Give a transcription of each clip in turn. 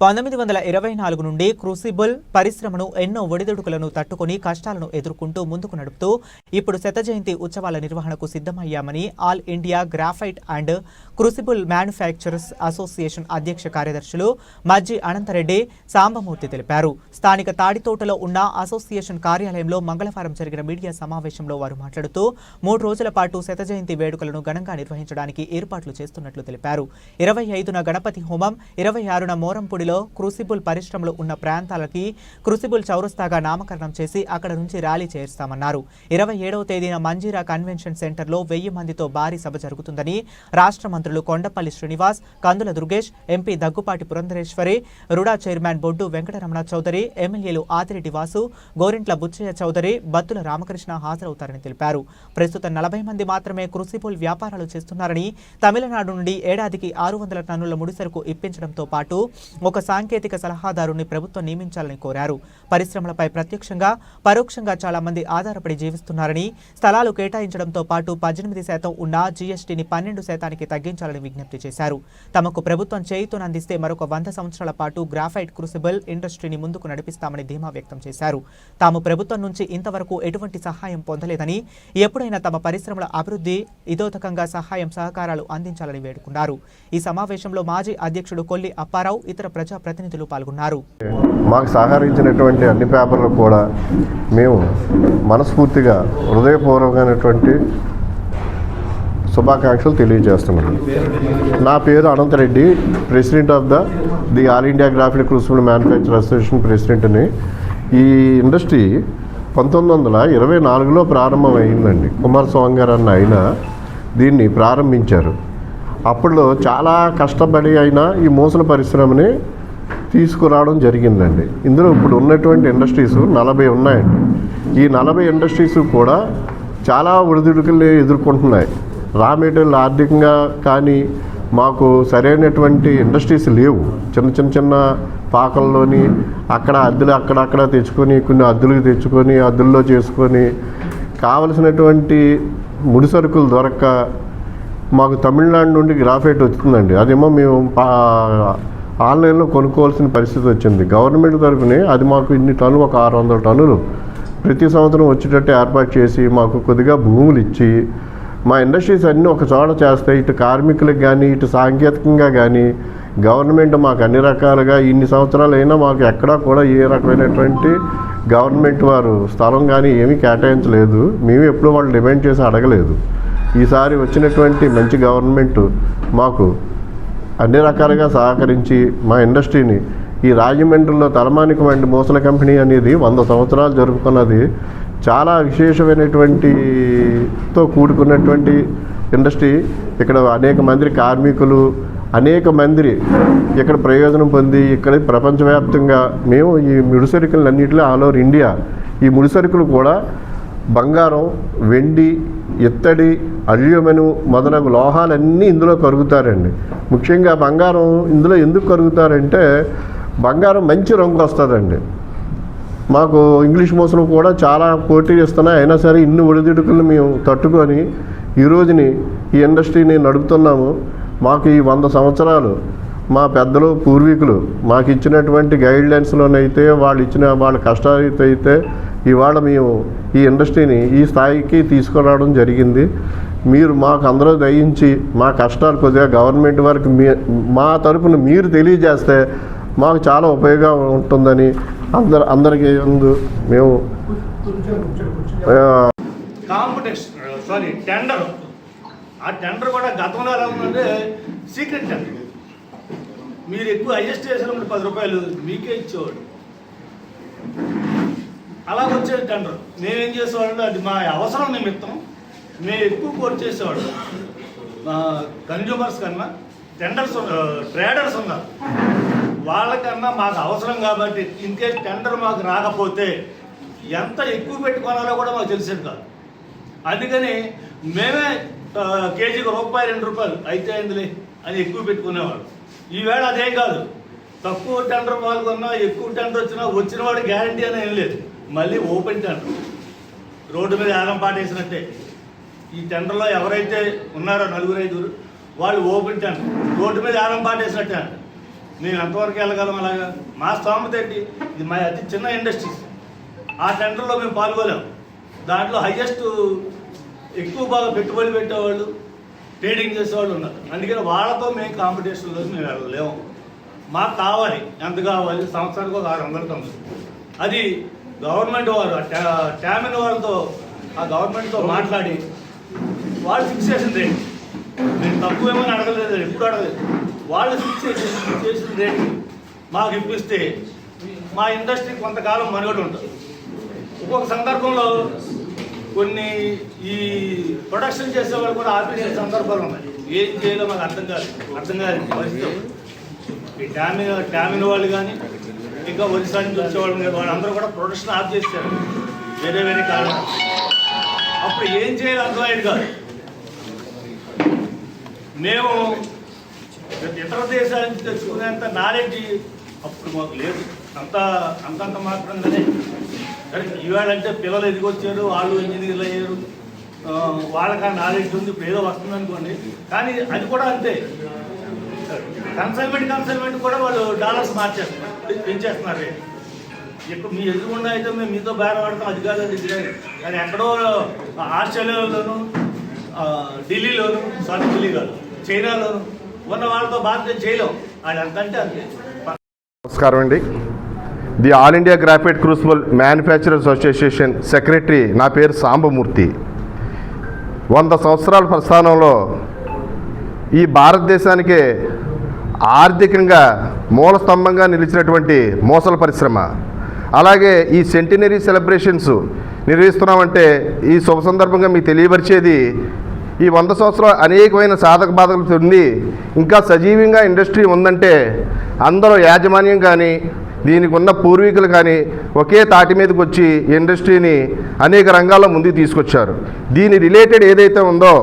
పంతొమ్మిది వందల ఇరవై నాలుగు నుండి క్రూసిబుల్ పరిశ్రమను ఎన్నో ఒడిదుడుకులను తట్టుకుని కష్టాలను ఎదుర్కొంటూ ముందుకు నడుపుతూ ఇప్పుడు శత జయంతి ఉత్సవాల నిర్వహణకు సిద్ధమయ్యామని all India graphite and crucible manufacturers association అధ్యక్ష కార్యదర్శులు మజ్జి అనంతరెడ్డి సాంబమూర్తి తెలిపారు. స్థానిక తాడితోటలో ఉన్న అసోసియేషన్ కార్యాలయంలో మంగళవారం జరిగిన మీడియా సమావేశంలో వారు మాట్లాడుతూ మూడు రోజుల పాటు శత జయంతి వేడుకలను ఘనంగా నిర్వహించడానికి ఏర్పాట్లు చేస్తున్నట్లు తెలిపారు. ఇరవై ఐదున గణపతి హోమం ఇరవై ఆరున మోరంపూడిలో క్రూసిబుల్ పరిశ్రమలు ఉన్న ప్రాంతాలకి క్రూసిబుల్ చౌరస్తాగా నామకరణం చేసి అక్కడ నుంచి ర్యాలీ చేస్తామన్నారు. ఇరవై ఏడవ తేదీన మంజీరా కన్వెన్షన్ సెంటర్లో వెయ్యి మందితో భారీ సభ జరుగుతుందని రాష్ట్ర మంత్రులు Kondapalli Srinivas Kandula Durgesh MP Daggubati Purandeswari RUDA chairman Boddu Venkataramana Chowdary ఎమ్మెల్యేలు ఆదిరెడ్డి వాసు గోరింట్ల బుచ్చయ్య చౌదరి బత్తుల రామకృష్ణ హాజరవుతారని తెలిపారు. ప్రస్తుతం నలభై మంది మాత్రమే క్రూసిబుల్ వ్యాపారాలు చేస్తున్నారని తమిళనాడు నుండి ఏడాదికి ఆరు వందల టన్నుల ముడిసరుకు ఇప్పించడంతో పాటు ఒక సాంకేతిక సలహాదారుని ప్రభుత్వం నియమించాలని కోరారు. పరిశ్రమలపై ప్రత్యక్షంగా పరోక్షంగా చాలా మంది ఆధారపడి జీవిస్తున్నారని స్థలాలు కేటాయించడంతో పాటు పద్దెనిమిది శాతం ఉన్న జీఎస్టీని పన్నెండు శాతానికి తగ్గించాలని విజ్ఞప్తి చేశారు. తమకు ప్రభుత్వం చేయుతోనందిస్తే మరొక వంద సంవత్సరాల పాటు గ్రాఫైట్ క్రూసిబుల్ ఇండస్ట్రీని ముందుకు నడిపిస్తామని ధీమా వ్యక్తం చేశారు. తాము ప్రభుత్వం నుంచి ఇంతవరకు ఎటువంటి సహాయం పొందలేదని ఎప్పుడైనా తమ పరిశ్రమల అభివృద్ధి ఇదోతకంగా సహాయం సహకారాలు అందించాలని వేడుకున్నారు. ఈ సమావేశంలో మాజీ అధ్యక్షుడు కొల్లి అప్పారావు ఇతర ప్రజా ప్రజాప్రతినిధులు పాల్గొన్నారు. మాకు సహకరించినటువంటి అన్ని పేపర్లు కూడా మేము మనస్ఫూర్తిగా హృదయపూర్వకమైనటువంటి శుభాకాంక్షలు తెలియజేస్తున్నాను నా పేరు Anantareddy president of the the all India graphic crucible manufacture association ప్రెసిడెంట్ని. ఈ ఇండస్ట్రీ పంతొమ్మిది వందల ఇరవై నాలుగులో ప్రారంభమైందండి. కుమారస్వామి గారు అన్న ఆయన దీన్ని ప్రారంభించారు. అప్పట్లో చాలా కష్టపడి అయినా ఈ మూసల పరిశ్రమని తీసుకురావడం జరిగిందండి. ఇందులో ఇప్పుడు ఉన్నటువంటి ఇండస్ట్రీస్ నలభై ఉన్నాయండి. ఈ నలభై ఇండస్ట్రీస్ కూడా చాలా ఒడిదుడుకులు ఎదుర్కొంటున్నాయి. రా మెటీరియల్ ఆర్థికంగా కానీ మాకు సరైనటువంటి ఇండస్ట్రీస్ లేవు. చిన్న చిన్న చిన్న పాకల్లోని అక్కడ అద్దెలు అక్కడక్కడ తెచ్చుకొని కొన్ని అద్దెలకు తెచ్చుకొని అద్దెల్లో చేసుకొని కావలసినటువంటి ముడి సరుకులు దొరక్క మాకు తమిళనాడు నుండి గ్రాఫైట్ వచ్చిందండి. అదేమో మేము పా- ఆన్లైన్లో కొనుక్కోవాల్సిన పరిస్థితి వచ్చింది. గవర్నమెంట్ తరఫున అది మాకు ఇన్ని టన్నులు ఒక ఆరు వందల టన్నులు ప్రతి సంవత్సరం వచ్చేటట్టు ఏర్పాటు చేసి మాకు కొద్దిగా భూములు ఇచ్చి మా ఇండస్ట్రీస్ అన్నీ ఒక చోట చేస్తాయి ఇటు కార్మికులకు కానీ ఇటు సాంకేతికంగా కానీ గవర్నమెంట్ మాకు అన్ని రకాలుగా ఇన్ని సంవత్సరాలు అయినా మాకు ఎక్కడా కూడా ఏ రకమైనటువంటి గవర్నమెంట్ వారు స్థలం కానీ ఏమీ కేటాయించలేదు. మేము ఎప్పుడు వాళ్ళు డిమాండ్ చేసి అడగలేదు. ఈసారి వచ్చినటువంటి మంచి గవర్నమెంట్ మాకు అన్ని రకాలుగా సహకరించి మా ఇండస్ట్రీని ఈ రాజమండ్రిలో తలమానిక వంటి మూసల కంపెనీ అనేది వంద సంవత్సరాలు జరుపుకున్నది. చాలా విశేషమైనటువంటితో కూడుకున్నటువంటి ఇండస్ట్రీ. ఇక్కడ అనేక మంది కార్మికులు అనేక మంది ఇక్కడ ప్రయోజనం పొంది ఇక్కడ ప్రపంచవ్యాప్తంగా మేము ఈ ముడిసరుకులన్నింటిలో ఆల్ ఓవర్ ఇండియా ఈ ముడిసరుకులు కూడా బంగారం వెండి ఇత్తడి అల్యూమెను మొదలగు లోహాలన్నీ ఇందులో కరుగుతారండి. ముఖ్యంగా బంగారం ఇందులో ఎందుకు కరుగుతారంటే బంగారం మంచి రంగు వస్తుందండి. మాకు ఇంగ్లీష్ మోసలు కూడా చాలా పోటీ ఇస్తున్నాయి అయినా సరే ఇన్ని ఒడిదుడుకులు మేము తట్టుకొని ఈ రోజుని ఈ ఇండస్ట్రీని నడుపుతున్నాము. మాకు ఈ వంద సంవత్సరాలు మా పెద్దలు పూర్వీకులు మాకు ఇచ్చినటువంటి గైడ్లైన్స్లోనైతే వాళ్ళు ఇచ్చిన వాళ్ళ కష్టాలతో అయితే ఇవాళ మేము ఈ ఇండస్ట్రీని ఈ స్థాయికి తీసుకురావడం జరిగింది. మీరు మాకు అందరూ దయించి మా కష్టాలు కొద్దిగా గవర్నమెంట్ వరకు మీ మా తరపున మీరు తెలియజేస్తే మాకు చాలా ఉపయోగం ఉంటుందని అందరు అందరికీ ముందు మేము సారీ టెండర్ ఆ టెండర్ కూడా గతంలో ఎలా ఉందంటే సీక్రెట్ టెండర్ మీరు ఎక్కువ హైయెస్ట్ చేసినప్పుడు పది రూపాయలు మీకే ఇచ్చేవాడు. అలా వచ్చేది టెండర్ మేమేం చేసేవాడు అది మా అవసరం నిమిత్తం మేము ఎక్కువ కోట్ చేసేవాడు. కన్జ్యూమర్స్ కన్నా టెండర్స్ ట్రేడర్స్ ఉన్నారు. వాళ్ళకన్నా మాకు అవసరం కాబట్టి ఇన్కేస్ టెండర్ మాకు రాకపోతే ఎంత ఎక్కువ పెట్టుకోవాలో కూడా మాకు తెలిసేది కాదు. అందుకని మేమే కేజీకి రూపాయి రెండు రూపాయలు. అయితే అయిందిలే అని ఎక్కువ పెట్టుకునేవాడు ఈవేళ అదేం కాదు. తక్కువ టెండర్ పాల్గొన్నా ఎక్కువ టెండర్ వచ్చినా వచ్చిన వాడు గ్యారంటీ అని ఏం లేదు. మళ్ళీ ఓపెన్ టెండర్ రోడ్డు మీద ఆగం పాటేసినట్టే. ఈ టెండర్లో ఎవరైతే ఉన్నారో నలుగురు ఐదుగురు వాళ్ళు ఓపెన్ టెండర్ రోడ్డు మీద ఆగం పాటేసినట్టే అంట. ఎంతవరకు వెళ్ళగలం అలాగా? మా స్తోమత ఏంటి? ఇది మా అతి చిన్న ఇండస్ట్రీస్ ఆ టెండర్లో మేము పాల్గొలేము దాంట్లో హయ్యెస్ట్ ఎక్కువ బాగా పెట్టుబడి పెట్టేవాళ్ళు ట్రేడింగ్ చేసేవాళ్ళు ఉన్నారు. అందుకని వాళ్ళతో మేము కాంపిటీషన్లో మేము వెళ్ళలేము. మాకు కావాలి ఎంత కావాలి సంవత్సరానికి ఒక ఆరు వందల టన్నులు అది గవర్నమెంట్ వారు ఆ టా- టామిన్ వారితో ఆ గవర్నమెంట్తో మాట్లాడి వాళ్ళు ఫిక్స్ చేసిన రేట్ నేను తక్కువ ఏమని అడగలేదు ఎప్పుడు అడగలేదు. వాళ్ళు ఫిక్స్ చేసి చేసిన రేట్ మాకు ఇప్పిస్తే మా ఇండస్ట్రీ కొంతకాలం మనుగడ ఉంటుంది. ఒక్కొక్క సందర్భంలో కొన్ని ఈ ప్రొడక్షన్ చేసే వాళ్ళు కూడా ఆపేసే సందర్భాలు ఉన్నాయి. ఏం చేయాలో మాకు అర్థం కాదు. అర్థం కాదు పరిస్థితి. ఈ డ్యామిన్ డ్యామిన వాళ్ళు కానీ ఇంకా ఒరిస్సా నుంచి వచ్చేవాళ్ళు కానీ వాళ్ళందరూ కూడా ప్రొడక్షన్ ఆఫ్ చేశారు. వేరే వేరే కారణం అప్పుడు ఏం చేయాలో అర్థమయ్యేది కాదు. మేము ఇతర దేశాల నుంచి తెచ్చుకునేంత నాలెడ్జ్ అప్పుడు మాకు లేదు. అంత అంతంత మాత్రంగానే సరే ఈవేళ అంటే పిల్లలు ఎదిగొచ్చారు వాళ్ళు ఇంజనీర్లు అయ్యారు. వాళ్ళకి ఆ నాలెడ్జ్ ఉంది ఇప్పుడు ఏదో వస్తుంది అనుకోండి. కానీ అది కూడా అంతే. కన్సల్మెంట్ కన్సల్మెంట్ కూడా వాళ్ళు డాలర్స్ మార్చేస్తున్నారు. పెంచేస్తున్నారు రేట్ ఇప్పుడు మీ ఎదురుకుండా అయితే మేము మీతో బేరం ఆడతాం అది కాదు అది కానీ ఎక్కడో ఆస్ట్రేలియాలోను ఢిల్లీలోను సారీ ఢిల్లీ కాదు చైనాలోను ఉన్న వాళ్ళతో బాధ్యత చేయలేం. వాళ్ళు అంతంటే అంతే. నమస్కారం అండి. The all India graphite crucible manufacturers association secretary నా పేరు సాంబమూర్తి. వంద సంవత్సరాల ప్రస్థానంలో ఈ భారతదేశానికే ఆర్థికంగా మూల స్తంభంగా నిలిచినటువంటి మోసల పరిశ్రమ. అలాగే ఈ సెంటినరీ సెలబ్రేషన్స్ నిర్వహిస్తున్నామంటే ఈ శుభ సందర్భంగా మీకు తెలియపరిచేది ఈ వంద సంవత్సరాలు అనేకమైన సాధక బాధకులు ఉంది ఇంకా సజీవంగా ఇండస్ట్రీ ఉందంటే అందరూ యాజమాన్యం కానీ దీనికి ఉన్న పూర్వీకులు కానీ ఒకే తాటి మీదకి వచ్చి ఇండస్ట్రీని అనేక రంగాల్లో ముందుకు తీసుకొచ్చారు. దీని రిలేటెడ్ ఏదైతే ఉందో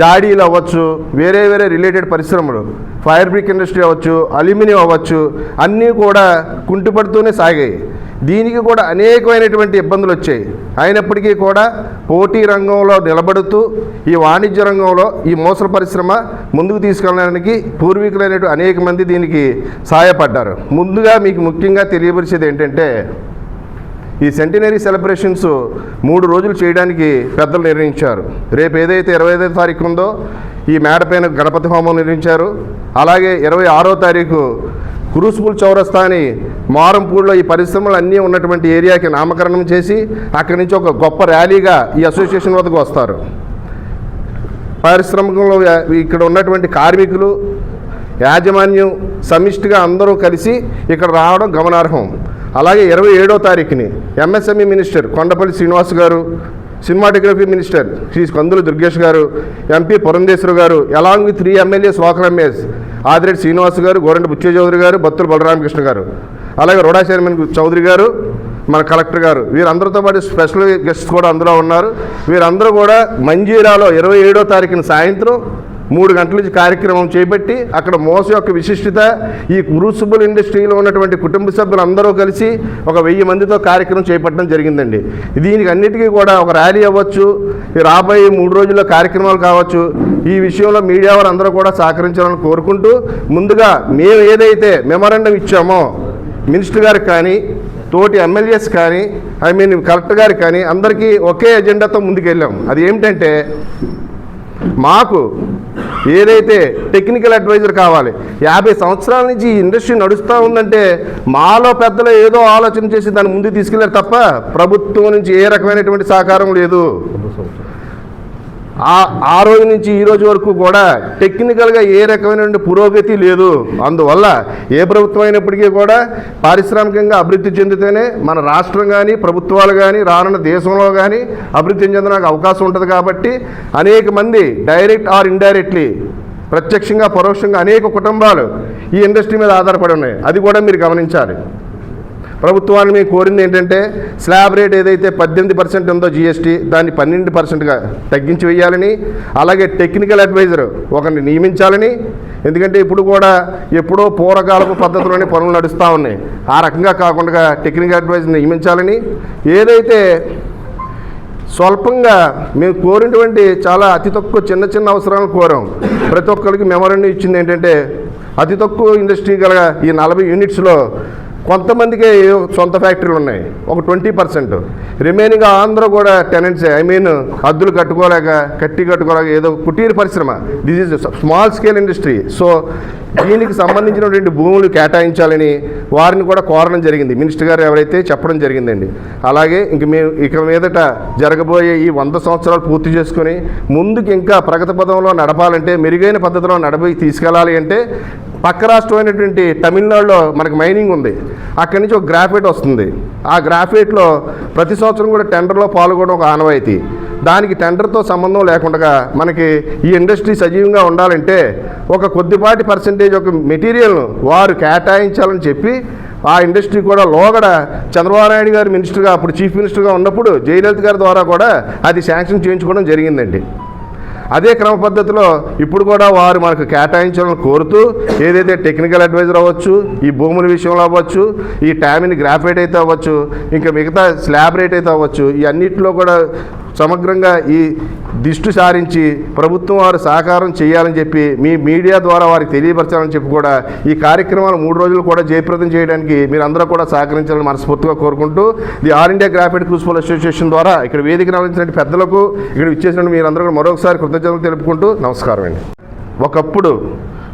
జాడీలు అవ్వచ్చు వేరే వేరే రిలేటెడ్ పరిశ్రమలు ఫైర్ బ్రిక్ ఇండస్ట్రీ అవ్వచ్చు అల్యూమినియం అవ్వచ్చు అన్నీ కూడా కుంటుపడుతూనే సాగాయి. దీనికి కూడా అనేకమైనటువంటి ఇబ్బందులు వచ్చాయి. అయినప్పటికీ కూడా పోటీ రంగంలో నిలబడుతూ ఈ వాణిజ్య రంగంలో ఈ మోసల పరిశ్రమ ముందుకు తీసుకెళ్ళడానికి పూర్వీకులైనటువంటి అనేక మంది దీనికి సహాయపడ్డారు. ముందుగా మీకు ముఖ్యంగా తెలియపరిచేది ఏంటంటే ఈ సెంటినరీ సెలబ్రేషన్స్ మూడు రోజులు చేయడానికి పెద్దలు నిర్ణయించారు. రేపు ఏదైతే ఇరవై ఐదో తారీఖు ఉందో ఈ మేడపైన గణపతి హోమం నిర్మించారు అలాగే ఇరవై ఆరో తారీఖు క్రూస్బుల్ చౌరస్తా అని మారంపూడిలో ఈ పరిశ్రమలు అన్నీ ఉన్నటువంటి ఏరియాకి నామకరణం చేసి అక్కడి నుంచి ఒక గొప్ప ర్యాలీగా ఈ అసోసియేషన్ వద్దకు వస్తారు. పారిశ్రామికంలో ఇక్కడ ఉన్నటువంటి కార్మికులు యాజమాన్యం సమిష్టిగా అందరూ కలిసి ఇక్కడ రావడం గమనార్హం. అలాగే ఇరవై ఏడో తారీఖుని ఎంఎస్ఎంఈ మినిస్టర్ కొండపల్లి శ్రీనివాస్ గారు సినిమాటోగ్రఫీ మినిస్టర్ శ్రీ కందులు దుర్గేష్ గారు ఎంపీ పురంధేశ్వర గారు along with three MLAs local MS Adireddy Srinivas గారు గోరంట బుచ్చే చౌదరి గారు బత్తుల బలరామకృష్ణ గారు అలాగే రోడా చైర్మన్ చౌదరి గారు మన కలెక్టర్ గారు వీరందరితో పాటు స్పెషల్ గెస్ట్స్ కూడా అందులో ఉన్నారు. వీరందరూ కూడా మంజీరాలో ఇరవై ఏడో తారీఖున సాయంత్రం మూడు గంటల నుంచి కార్యక్రమం చేపట్టి అక్కడ మోస యొక్క విశిష్టత ఈ క్రూసిబుల్ ఇండస్ట్రీలో ఉన్నటువంటి కుటుంబ సభ్యులు అందరూ కలిసి ఒక వెయ్యి మందితో కార్యక్రమం చేపట్టడం జరిగిందండి. దీనికి అన్నిటికీ కూడా ఒక ర్యాలీ అవ్వచ్చు రాబోయే మూడు రోజుల్లో కార్యక్రమాలు కావచ్చు. ఈ విషయంలో మీడియా వారు అందరూ కూడా సహకరించాలని కోరుకుంటూ ముందుగా మేము ఏదైతే మెమరాండం ఇచ్చామో మినిస్టర్ గారికి కానీ తోటి ఎమ్మెల్యేస్ కానీ ఐ మీన్ కలెక్టర్ గారికి కానీ అందరికీ ఒకే ఎజెండాతో ముందుకెళ్ళాం. అది ఏమిటంటే మాకు ఏదైతే టెక్నికల్ అడ్వైజర్ కావాలి యాభై సంవత్సరాల నుంచి ఈ ఇండస్ట్రీ నడుస్తూ ఉందంటే మాలో పెద్దలు ఏదో ఆలోచన చేసి దాన్ని ముందు తీసుకెళ్ళారు తప్ప ప్రభుత్వం నుంచి ఏ రకమైనటువంటి సహకారం లేదు. ఆ ఆ రోజు నుంచి ఈ రోజు వరకు కూడా టెక్నికల్గా ఏ రకమైనటువంటి పురోగతి లేదు. అందువల్ల ఏ ప్రభుత్వం అయినప్పటికీ కూడా పారిశ్రామికంగా అభివృద్ధి చెందితేనే మన రాష్ట్రం కానీ ప్రభుత్వాలు కానీ రానున్న దేశంలో కానీ అభివృద్ధి చెందడానికి అవకాశం ఉంటుంది కాబట్టి అనేక మంది డైరెక్ట్ ఆర్ ఇండైరెక్ట్లీ ప్రత్యక్షంగా పరోక్షంగా అనేక కుటుంబాలు ఈ ఇండస్ట్రీ మీద ఆధారపడి ఉన్నాయి. అది కూడా మీరు గమనించాలి. ప్రభుత్వాన్ని మేము కోరింది ఏంటంటే స్లాబ్ రేట్ ఏదైతే పద్దెనిమిది పర్సెంట్ ఉందో జీఎస్టీ దాన్ని పన్నెండు పర్సెంట్గా తగ్గించి వేయాలని అలాగే టెక్నికల్ అడ్వైజర్ ఒకరిని నియమించాలని ఎందుకంటే ఇప్పుడు కూడా ఎప్పుడో పూర్వకాలపు పద్ధతిలోనే పనులు నడుస్తూ ఉన్నాయి. ఆ రకంగా కాకుండా టెక్నికల్ అడ్వైజర్ నియమించాలని ఏదైతే స్వల్పంగా మేము కోరినటువంటి చాలా అతి తక్కువ చిన్న చిన్న అవసరాలు కోరాం. ప్రతి ఒక్కరికి మెమోరండం ఇచ్చింది ఏంటంటే అతి తక్కువ ఇండస్ట్రీ గల ఈ నలభై యూనిట్స్లో కొంతమందికి సొంత ఫ్యాక్టరీలు ఉన్నాయి. ఒక ట్వంటీ పర్సెంట్. రిమైనింగ్ ఆంధ్ర కూడా టెనెంట్స్ ఐ మీన్ అద్దులు కట్టుకోలేక కట్టి కట్టుకోలేక ఏదో కుటీర పరిశ్రమ. This is small scale industry so దీనికి సంబంధించినటువంటి భూములు కేటాయించాలని వారిని కూడా కోరడం జరిగింది. మినిస్టర్ గారు ఎవరైతే చెప్పడం జరిగిందండి. అలాగే ఇంక మేము ఇక మీదట జరగబోయే ఈ వంద సంవత్సరాలు పూర్తి చేసుకుని ముందుకు ఇంకా ప్రగతి పదంలో నడపాలంటే మెరుగైన పద్ధతిలో నడపి తీసుకెళ్ళాలి అంటే పక్క రాష్ట్రమైనటువంటి తమిళనాడులో మనకు మైనింగ్ ఉంది. అక్కడి నుంచి ఒక గ్రాఫైట్ వస్తుంది. ఆ గ్రాఫైట్లో ప్రతి సంవత్సరం కూడా టెండర్లో పాల్గొనడం ఒక ఆనవాయితీ. దానికి టెండర్తో సంబంధం లేకుండా మనకి ఈ ఇండస్ట్రీ సజీవంగా ఉండాలంటే ఒక కొద్దిపాటి పర్సంటేజ్ ఒక మెటీరియల్ను వారు కేటాయించాలని చెప్పి ఆ ఇండస్ట్రీ కూడా లోగడ చంద్రబాబు నాయుడు గారు మినిస్టర్గా అప్పుడు చీఫ్ మినిస్టర్గా ఉన్నప్పుడు జయలలిత గారి ద్వారా కూడా అది శాంక్షన్ చేయించుకోవడం జరిగిందండి. అదే క్రమ పద్ధతిలో ఇప్పుడు కూడా వారు మనకు కేటాయించాలని కోరుతూ ఏదైతే టెక్నికల్ అడ్వైజర్ అవ్వచ్చు ఈ భూముల విషయంలో అవ్వచ్చు ఈ టామిన్ గ్రాఫైట్ అయితే అవ్వచ్చు ఇంకా మిగతా స్లాబ్ రేట్ అయితే అవ్వచ్చు ఈ అన్నిటిలో కూడా సమగ్రంగా ఈ దిష్టి సారించి ప్రభుత్వం వారు సహకారం చేయాలని చెప్పి మీ మీడియా ద్వారా వారికి తెలియపరచాలని చెప్పి కూడా ఈ కార్యక్రమాలు మూడు రోజులు కూడా జయప్రదం చేయడానికి మీరు అందరూ కూడా సహకరించాలని మనస్ఫూర్తిగా కోరుకుంటూ the all India graphite crucible association ద్వారా ఇక్కడ వేదిక నిర్వహించిన పెద్దలకు ఇక్కడ ఇచ్చేసిన మీరందరూ కూడా మరొకసారి కృతజ్ఞతలు తెలుపుకుంటూ నమస్కారం అండి. ఒకప్పుడు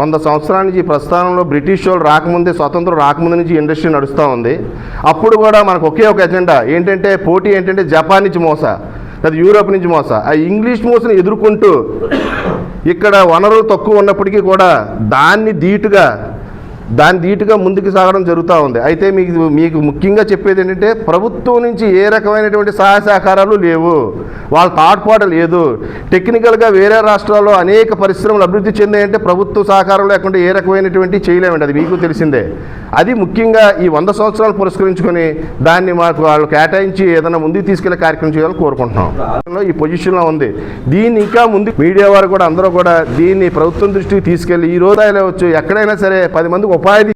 వంద సంవత్సరాల నుంచి ప్రస్థానంలో బ్రిటిష్ వాళ్ళు రాకముందే స్వతంత్రం రాకముందు నుంచి ఇండస్ట్రీ నడుస్తూ ఉంది. అప్పుడు కూడా మనకు ఒకే ఒక ఎజెండా ఏంటంటే పోటీ ఏంటంటే జపాన్ నుంచి మోస. అది యూరోప్ నుంచి మోస. ఆ ఇంగ్లీష్ మోసను ఎదుర్కొంటూ ఇక్కడ వనరులు తక్కువ ఉన్నప్పటికీ కూడా దాన్ని ధీటుగా దాని ధీటుగా ముందుకు సాగడం జరుగుతూ ఉంది. అయితే మీకు మీకు ముఖ్యంగా చెప్పేది ఏంటంటే ప్రభుత్వం నుంచి ఏ రకమైనటువంటి సహాయ సహకారాలు లేవు. వాళ్ళ తాడ్పాటు లేదు. టెక్నికల్గా వేరే రాష్ట్రాల్లో అనేక పరిశ్రమలు అభివృద్ధి చెందాయంటే ప్రభుత్వ సహకారం లేకుండా ఏ రకమైనటువంటి చేయలేమండి. అది మీకు తెలిసిందే. అది ముఖ్యంగా ఈ వంద సంవత్సరాలు పురస్కరించుకొని దాన్ని మాకు వాళ్ళు కేటాయించి ఏదైనా ముందుకు తీసుకెళ్ళే కార్యక్రమం చేయాలని కోరుకుంటున్నాం. ఈ పొజిషన్లో ఉంది. దీన్ని ఇంకా ముందు మీడియా వారు కూడా అందరూ కూడా దీన్ని ప్రభుత్వం దృష్టికి తీసుకెళ్ళి ఈ రోజు వచ్చు ఎక్కడైనా సరే పది మందికి ఉపాధి